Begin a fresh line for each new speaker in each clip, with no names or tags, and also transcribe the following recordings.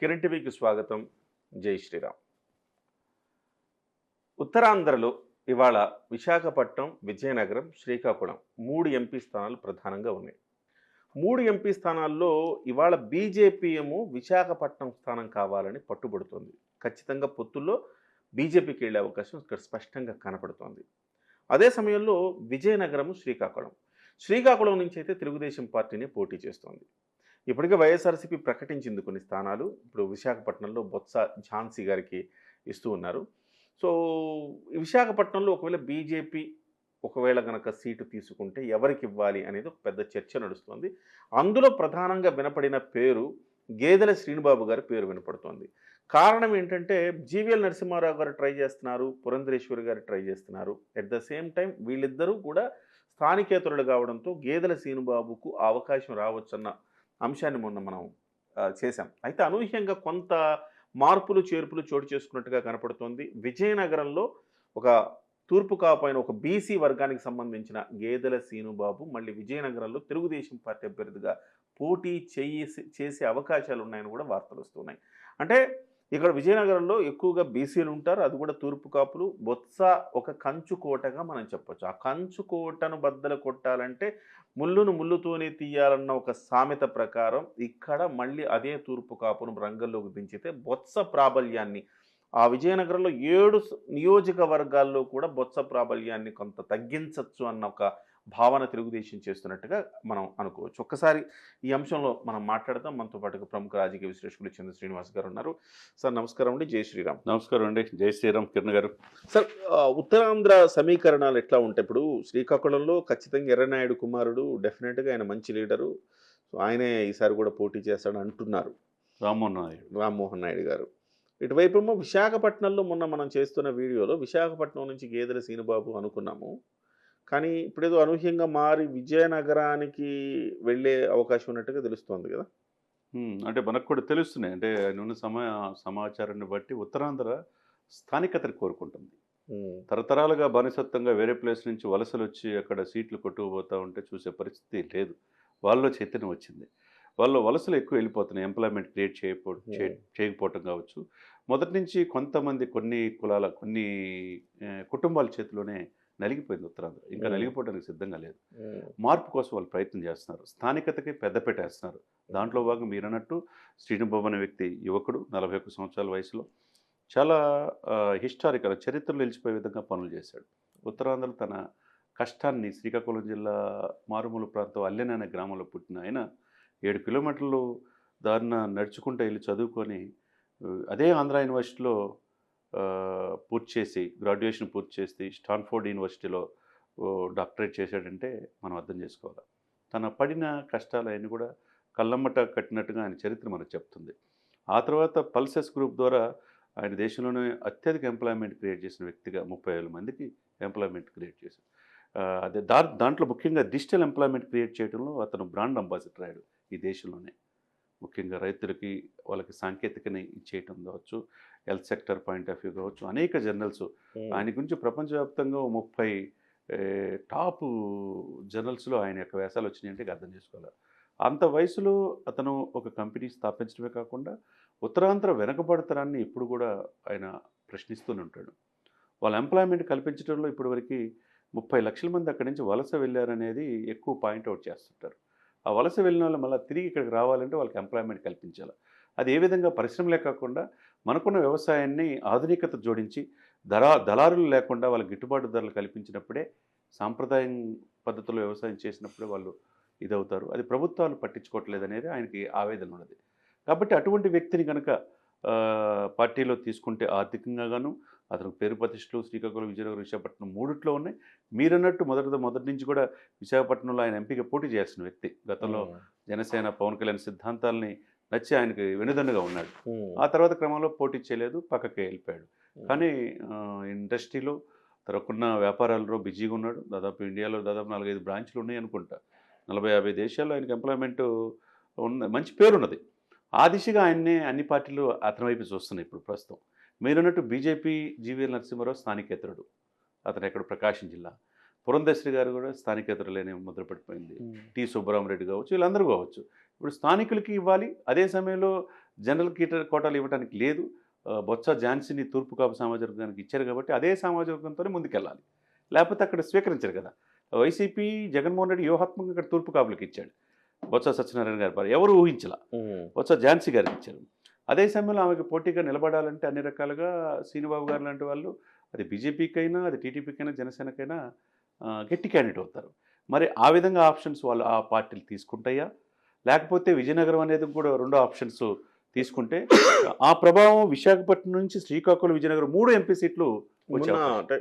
కిరణ్ టీవీకి స్వాగతం. జై శ్రీరామ్. ఉత్తరాంధ్రలో ఇవాళ విశాఖపట్నం విజయనగరం శ్రీకాకుళం మూడు ఎంపీ స్థానాలు ప్రధానంగా ఉన్నాయి. మూడు ఎంపీ స్థానాల్లో ఇవాళ బీజేపీ ఏమో విశాఖపట్నం స్థానం కావాలని పట్టుబడుతోంది. ఖచ్చితంగా పొత్తుల్లో బీజేపీకి వెళ్ళే అవకాశం ఇక్కడ స్పష్టంగా కనపడుతోంది. అదే సమయంలో విజయనగరం శ్రీకాకుళం. శ్రీకాకుళం నుంచి అయితే తెలుగుదేశం పార్టీని పోటీ చేస్తోంది. ఇప్పటికే వైఎస్ఆర్సీపీ ప్రకటించింది కొన్ని స్థానాలు. ఇప్పుడు విశాఖపట్నంలో బొత్స ఝాన్సీ గారికి ఇస్తూ ఉన్నారు. సో ఈ విశాఖపట్నంలో ఒకవేళ బీజేపీ ఒకవేళ గనక సీటు తీసుకుంటే ఎవరికి ఇవ్వాలి అనేది ఒక పెద్ద చర్చ నడుస్తుంది. అందులో ప్రధానంగా వినపడిన పేరు గేదెల శ్రీనుబాబు గారి పేరు వినపడుతోంది. కారణం ఏంటంటే జీవీఎల్ నరసింహారావు గారు ట్రై చేస్తున్నారు పురంధరేశ్వరి గారు ట్రై చేస్తున్నారు. ఎట్ ద సేమ్ టైం వీళ్ళిద్దరూ కూడా స్థానికేతరులు కావడంతో గేదెల శ్రీనుబాబుకు అవకాశం రావచ్చన్న అంశాన్ని మొన్న మనం చేశాం. అయితే అనూహ్యంగా కొంత మార్పులు చేర్పులు చోటు చేసుకున్నట్టుగా కనపడుతోంది. విజయనగరంలో ఒక తూర్పు కాపైన ఒక బీసీ వర్గానికి సంబంధించిన గేదెల సీనుబాబు మళ్ళీ విజయనగరంలో తెలుగుదేశం పార్టీ అభ్యర్థిగా పోటీ చేసి చేసే అవకాశాలు ఉన్నాయని కూడా వార్తలు వస్తున్నాయి. అంటే ఇక్కడ విజయనగరంలో ఎక్కువగా బీసీలు ఉంటారు. అది కూడా తూర్పు కాపులు. బొత్స ఒక కంచు కోటగా మనం చెప్పొచ్చు. ఆ కంచు కోటను బద్దలు కొట్టాలంటే ముళ్ళును ముళ్ళుతోనే తీయాలన్న ఒక సామెత ప్రకారం ఇక్కడ మళ్ళీ అదే తూర్పు కాపును రంగంలోకి దించితే బొత్స ప్రాబల్యాన్ని ఆ విజయనగరంలో ఏడు నియోజకవర్గాల్లో కూడా బొత్స ప్రాబల్యాన్ని కొంత తగ్గించవచ్చు అన్న ఒక భావన తెలుగుదేశం చేస్తున్నట్టుగా మనం అనుకోవచ్చు. ఒక్కసారి ఈ అంశంలో మనం మాట్లాడదాం. మనతో పాటుగా ప్రముఖ రాజకీయ విశ్లేషకులు చంద్ర శ్రీనివాస్ గారు ఉన్నారు. సార్ నమస్కారం అండి. జై శ్రీరామ్.
నమస్కారం అండి. జై శ్రీరామ్. కిరణ్ గారు.
సార్ ఉత్తరాంధ్ర సమీకరణాలు ఎట్లా ఉంటాయి ఇప్పుడు శ్రీకాకుళంలో ఖచ్చితంగా ఎర్రనాయుడు కుమారుడు డెఫినెట్గా ఆయన మంచి లీడరు. సో ఆయనే ఈసారి కూడా పోటీ చేస్తాడు అంటున్నారు.
రామ్మోహన్ నాయుడు.
రామ్మోహన్ నాయుడు గారు. ఇటువైపు విశాఖపట్నంలో మొన్న మనం చేస్తున్న వీడియోలో విశాఖపట్నం నుంచి గేదెల సీనుబాబు అనుకున్నాము. కానీ ఇప్పుడేదో అనూహ్యంగా మారి విజయనగరానికి వెళ్ళే అవకాశం ఉన్నట్టుగా తెలుస్తోంది కదా?
అంటే మనకు కూడా తెలుస్తున్నాయి. అంటే ఆయన ఉన్న సమా సమాచారాన్ని బట్టి ఉత్తరాంధ్ర స్థానికతను కోరుకుంటుంది. తరతరాలుగా బానిసత్వంగా వేరే ప్లేస్ నుంచి వలసలు వచ్చి అక్కడ సీట్లు కొట్టుకుపోతూ ఉంటే చూసే పరిస్థితి లేదు. వాళ్ళలో చైతన్యం వచ్చింది. వాళ్ళు వలసలు ఎక్కువ వెళ్ళిపోతున్నాయి. ఎంప్లాయ్మెంట్ క్రియేట్ చేయపో చేయకపోవటం కావచ్చు. మొదటి నుంచి కొంతమంది కొన్ని కులాల కొన్ని కుటుంబాల చేతిలోనే నలిగిపోయింది ఉత్తరాంధ్ర ఇంకా. నలిగిపోవడానికి సిద్ధంగా లేదు. మార్పు కోసం వాళ్ళు ప్రయత్నం చేస్తున్నారు. స్థానికతకి పెద్దపీట వేస్తున్నారు దాంట్లో భాగం మీరు అన్నట్టు శ్రీనుబాబు అనే వ్యక్తి యువకుడు నలభై ఒక్క సంవత్సరాల వయసులో. చాలా హిస్టారికల్ చరిత్రలో నిలిచిపోయే విధంగా పనులు చేశాడు. ఉత్తరాంధ్ర తన కష్టాన్ని శ్రీకాకుళం జిల్లా మారుమూల ప్రాంతం అల్లెన అనే గ్రామంలో పుట్టిన ఆయన ఏడు కిలోమీటర్లు దారిన నడుచుకుంటూ వెళ్ళి చదువుకొని అదే ఆంధ్ర యూనివర్సిటీలో పూర్తి చేసి గ్రాడ్యుయేషన్ పూర్తి చేసి స్టాన్ఫోర్డ్ యూనివర్సిటీలో డాక్టరేట్ చేశాడంటే మనం అర్థం చేసుకోవాలి. తన పడిన కష్టాలు ఆయన కూడా కళ్ళమ్మట కట్టినట్టుగా ఆయన చరిత్ర మనకు చెప్తుంది. ఆ తర్వాత పల్సెస్ గ్రూప్ ద్వారా ఆయన దేశంలోనే అత్యధిక ఎంప్లాయ్మెంట్ క్రియేట్ చేసిన వ్యక్తిగా ముప్పై వేల మందికి ఎంప్లాయ్మెంట్ క్రియేట్ చేశారు అదే దా దాంట్లో ముఖ్యంగా డిజిటల్ ఎంప్లాయ్మెంట్ క్రియేట్ చేయడంలో అతను బ్రాండ్ అంబాసిడర్ అయ్యాడు ఈ దేశంలోనే. ముఖ్యంగా రైతులకి వాళ్ళకి సాంకేతికని ఇచ్చేయటం కావచ్చు health sector point of view కావచ్చు అనేక జర్నల్స్. ఆయన గురించి ప్రపంచవ్యాప్తంగా ముప్పై టాప్ జర్నల్స్లో ఆయన యొక్క వ్యాసాలు వచ్చినాయంటే అర్థం చేసుకోవాలి. అంత వయసులో అతను ఒక కంపెనీ స్థాపించడమే కాకుండా ఉత్తరాంధ్ర వెనకబడతనాన్ని ఇప్పుడు కూడా ఆయన ప్రశ్నిస్తూనే ఉంటాడు. వాళ్ళ ఎంప్లాయ్మెంట్ కల్పించడంలో ఇప్పటివరకు ముప్పై లక్షల మంది అక్కడి నుంచి వలస వెళ్ళారనేది ఎక్కువ పాయింట్అవుట్ చేస్తుంటారు. ఆ వలస వెళ్ళిన వాళ్ళు మళ్ళీ తిరిగి ఇక్కడికి రావాలంటే వాళ్ళకి ఎంప్లాయ్మెంట్ కల్పించాలి. అది ఏ విధంగా పరిశ్రమలే కాకుండా మనకున్న వ్యవసాయాన్ని ఆధునికత జోడించి ధర దళారులు లేకుండా వాళ్ళకి గిట్టుబాటు ధరలు కల్పించినప్పుడే సాంప్రదాయం పద్ధతిలో వ్యవసాయం చేసినప్పుడే వాళ్ళు ఇదవుతారు. అది ప్రభుత్వాలు పట్టించుకోవట్లేదు అనేది ఆయనకి ఆవేదన ఉన్నది. కాబట్టి అటువంటి వ్యక్తిని కనుక పార్టీలో తీసుకుంటే ఆర్థికంగా గాను అతను పేరు ప్రతిష్టలు శ్రీకాకుళం విజయనగరం విశాఖపట్నం మూడిట్లో ఉన్నాయి. మీరన్నట్టు మొదటి మొదటి నుంచి కూడా విశాఖపట్నంలో ఆయన ఎంపీగా పోటీ చేసిన వ్యక్తి. గతంలో జనసేన పవన్ కళ్యాణ్ సిద్ధాంతాలని నచ్చి ఆయనకి వెనుదన్నుగా ఉన్నాడు. ఆ తర్వాత క్రమంలో పోటీ చేయలేదు పక్కకి వెళ్ళిపోయాడు. కానీ ఇండస్ట్రీలో తనకున్న వ్యాపారాల్లో బిజీగా ఉన్నాడు. దాదాపు ఇండియాలో దాదాపు నాలుగైదు బ్రాంచ్లు ఉన్నాయి అనుకుంటా. నలభై యాభై దేశాల్లో ఆయనకి ఎంప్లాయ్మెంట్ ఉన్న మంచి పేరు ఉన్నది ఆ దిశగా ఆయన్నే అన్ని పార్టీలు అతని వైపు చూస్తున్నాయి ఇప్పుడు ప్రస్తుతం. మీరున్నట్టు బీజేపీ జీవీఎల్ నరసింహారావు స్థానికేతరుడు. అతను ఎక్కడ ప్రకాశం జిల్లా. పురంధేశ్వరి గారు కూడా స్థానికేతరులేనే ముద్రపడిపోయింది టి సుబ్బరామరెడ్డి కావచ్చు వీళ్ళందరూ కావచ్చు. ఇప్పుడు స్థానికులకి ఇవ్వాలి అదే సమయంలో జనరల్ కీట కోటాలు ఇవ్వడానికి లేదు. బొత్స ఝాన్సీని తూర్పు కాపు సామాజిక వర్గానికి ఇచ్చారు కాబట్టి అదే సామాజిక వర్గంతోనే ముందుకెళ్ళాలి. లేకపోతే అక్కడ స్వీకరించారు కదా. వైసీపీ జగన్మోహన్ రెడ్డి వ్యూహాత్మకంగా ఇక్కడ తూర్పు కాపులకు ఇచ్చాడు. బొత్స సత్యనారాయణ గారి ఎవరు ఊహించలా. బొత్స ఝాన్సీ గారికి ఇచ్చారు. అదే సమయంలో ఆమెకు పోటీగా నిలబడాలంటే అన్ని రకాలుగా శ్రీనిబాబు గారు లాంటి వాళ్ళు అది బీజేపీకైనా అది టీడీపీకైనా జనసేనకైనా గట్టి క్యాండిడేట్ అవుతారు. మరి ఆ విధంగా ఆప్షన్స్ వాళ్ళు ఆ పార్టీలు తీసుకుంటాయా? లేకపోతే విజయనగరం అనేది కూడా రెండో ఆప్షన్స్ తీసుకుంటే ఆ ప్రభావం విశాఖపట్నం నుంచి శ్రీకాకుళం విజయనగరం మూడు ఎంపీ సీట్లు.
అంటే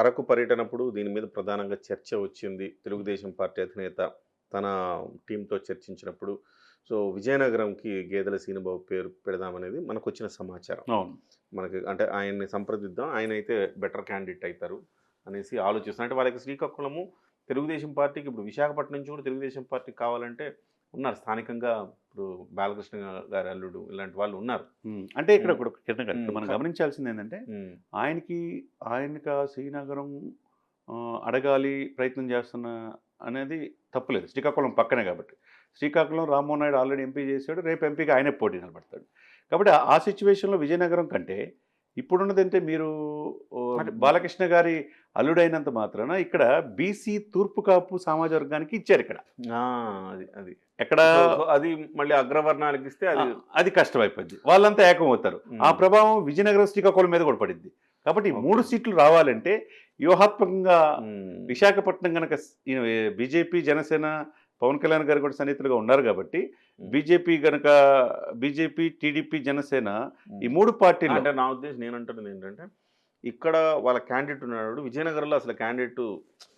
అరకు పర్యటనప్పుడు దీని మీద ప్రధానంగా చర్చ వచ్చింది. తెలుగుదేశం పార్టీ అధినేత తన టీంతో చర్చించినప్పుడు సో విజయనగరంకి గేదెల సీనుబాబు పేరు పెడదామనేది మనకు వచ్చిన సమాచారం.
అవును.
మనకి అంటే ఆయన్ని సంప్రదిద్దాం ఆయన అయితే బెటర్ క్యాండిడేట్ అవుతారు అనేసి ఆలోచిస్తున్నారు అంటే వాళ్ళకి శ్రీకాకుళము తెలుగుదేశం పార్టీకి ఇప్పుడు విశాఖపట్నం నుంచి కూడా తెలుగుదేశం పార్టీకి కావాలంటే ఉన్నారు. స్థానికంగా ఇప్పుడు బాలకృష్ణ గారి అల్లుడు ఇలాంటి వాళ్ళు ఉన్నారు.
అంటే ఇక్కడ కిరణ్ గారు మనం. గమనించాల్సింది ఏంటంటే ఆయనకి ఆయనకి శ్రీనగరం అడగాలి ప్రయత్నం చేస్తున్న అనేది తప్పులేదు. శ్రీకాకుళం పక్కనే కాబట్టి. శ్రీకాకుళం రామ్మోహన్ నాయుడు ఆల్రెడీ ఎంపీ చేశాడు రేపు ఎంపీగా ఆయనే పోటీ నిలబడతాడు. కాబట్టి ఆ- సిచ్యువేషన్లో విజయనగరం కంటే ఇప్పుడున్నదంటే మీరు బాలకృష్ణ గారి అల్లుడైనంత మాత్రాన ఇక్కడ బీసీ తూర్పు కాపు సమాజ వర్గానికి ఇచ్చారు ఇక్కడ.
అది అది.
ఎక్కడ
అది మళ్ళీ అగ్రవర్ణాలకు ఇస్తే అది
అది కష్టమైపోద్ది. వాళ్ళంతా ఏకం అవుతారు ఆ. ప్రభావం విజయనగరం శ్రీకాకుళం మీద కూడా పడింది. కాబట్టి. మూడు సీట్లు రావాలంటే వ్యూహాత్మకంగా విశాఖపట్నం కనుక బీజేపీ జనసేన పవన్ కళ్యాణ్ గారు కూడా సన్నిహితులుగా ఉన్నారు కాబట్టి బీజేపీ కనుక బీజేపీ టీడీపీ జనసేన ఈ మూడు పార్టీలు
అంటే నా ఉద్దేశం నేను అంటున్నది ఏంటంటే ఇక్కడ వాళ్ళ క్యాండిడేట్ ఉన్నాడు విజయనగరంలో అసలు క్యాండిడేట్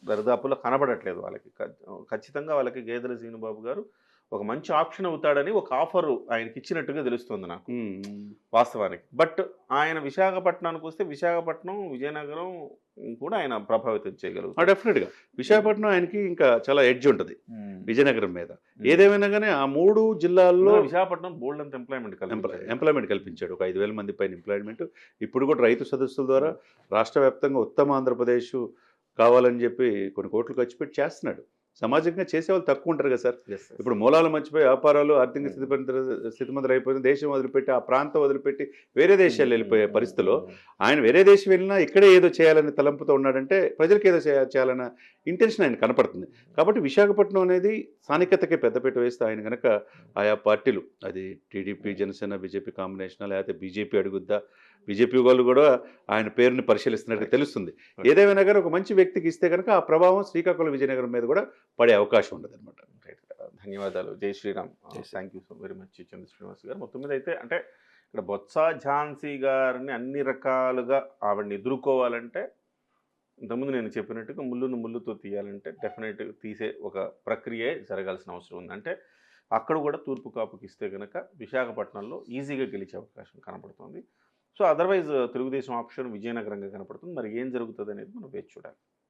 దరిదాపులో కనబడట్లేదు వాళ్ళకి. ఖచ్చితంగా వాళ్ళకి గేదెల శ్రీనుబాబు గారు ఒక మంచి ఆప్షన్ అవుతాడని ఒక ఆఫర్ ఆయనకి ఇచ్చినట్టుగా తెలుస్తుంది నాకు. వాస్తవానికి. బట్ ఆయన విశాఖపట్నానికి వస్తే విశాఖపట్నం విజయనగరం కూడా ఆయన ప్రభావితం చేయగలుగుతాడు.
డెఫినెట్గా. విశాఖపట్నం ఆయనకి ఇంకా చాలా ఎడ్జ్ ఉంటుంది విజయనగరం మీద. ఏదేమైనా కానీ ఆ మూడు జిల్లాల్లో
విశాఖపట్నం బోల్డ్ అంత ఎంప్లాయ్మెంట్
ఎంప్లాయ్ ఎంప్లాయ్మెంట్ కల్పించాడు. ఒక ఐదు వేల మంది పైన ఎంప్లాయ్మెంట్. ఇప్పుడు కూడా రైతు సదస్సుల ద్వారా రాష్ట్ర వ్యాప్తంగా ఉత్తమ ఆంధ్రప్రదేశ్ కావాలని చెప్పి కొన్ని కోట్లు ఖర్చు పెట్టి చేస్తున్నాడు. సమాజంగా చేసేవాళ్ళు తక్కువ ఉంటారు కదా సార్. ఇప్పుడు మూలాలు మర్చిపోయి వ్యాపారాలు ఆర్థిక స్థితిపరి స్థితిమంతులు అయిపోయింది దేశం వదిలిపెట్టి ఆ ప్రాంతం వదిలిపెట్టి వేరే దేశాలు వెళ్ళిపోయే పరిస్థితిలో ఆయన వేరే దేశం వెళ్ళినా ఇక్కడే ఏదో చేయాలని తలంపుతో ఉన్నాడంటే ప్రజలకు ఏదో చేయ- చేయాలన్న ఇంటెన్షన్ ఆయన కనపడుతుంది. కాబట్టి విశాఖపట్నం అనేది స్థానికతకి పెద్దపీట వేస్తే ఆయన కనుక ఆయా పార్టీలు అది టీడీపీ జనసేన బీజేపీ కాంబినేషన్ లేకపోతే బీజేపీ అడుగుద్దా బీజేపీ వాళ్ళు కూడా ఆయన పేరుని పరిశీలిస్తున్నట్టు తెలుస్తుంది. ఏదేమైనా కానీ ఒక మంచి వ్యక్తికి ఇస్తే కనుక ఆ ప్రభావం శ్రీకాకుళం విజయనగరం మీద కూడా పడే అవకాశం ఉండదు అనమాట.
ధన్యవాదాలు.
జై Sriram.
Thank you so very much Chandra Srinivas garu. మొత్తం మీద అయితే అంటే ఇక్కడ బొత్స ఝాన్సీ గారిని అన్ని రకాలుగా ఆవిడని ఎదుర్కోవాలంటే ఇంతకుముందు నేను చెప్పినట్టుగా ముళ్ళును ముళ్ళుతో తీయాలంటే డెఫినెట్ తీసే ఒక ప్రక్రియే జరగాల్సిన అవసరం ఉంది. అంటే అక్కడ కూడా తూర్పు కాపుకి ఇస్తే కనుక విశాఖపట్నంలో ఈజీగా గెలిచే అవకాశం కనపడుతుంది సో అదర్వైజ్ తెలుగుదేశం ఆప్షన్ విజయనగరంగా కనపడుతుంది. మరి ఏం జరుగుతుంది అనేది మనం వేచి చూడాలి.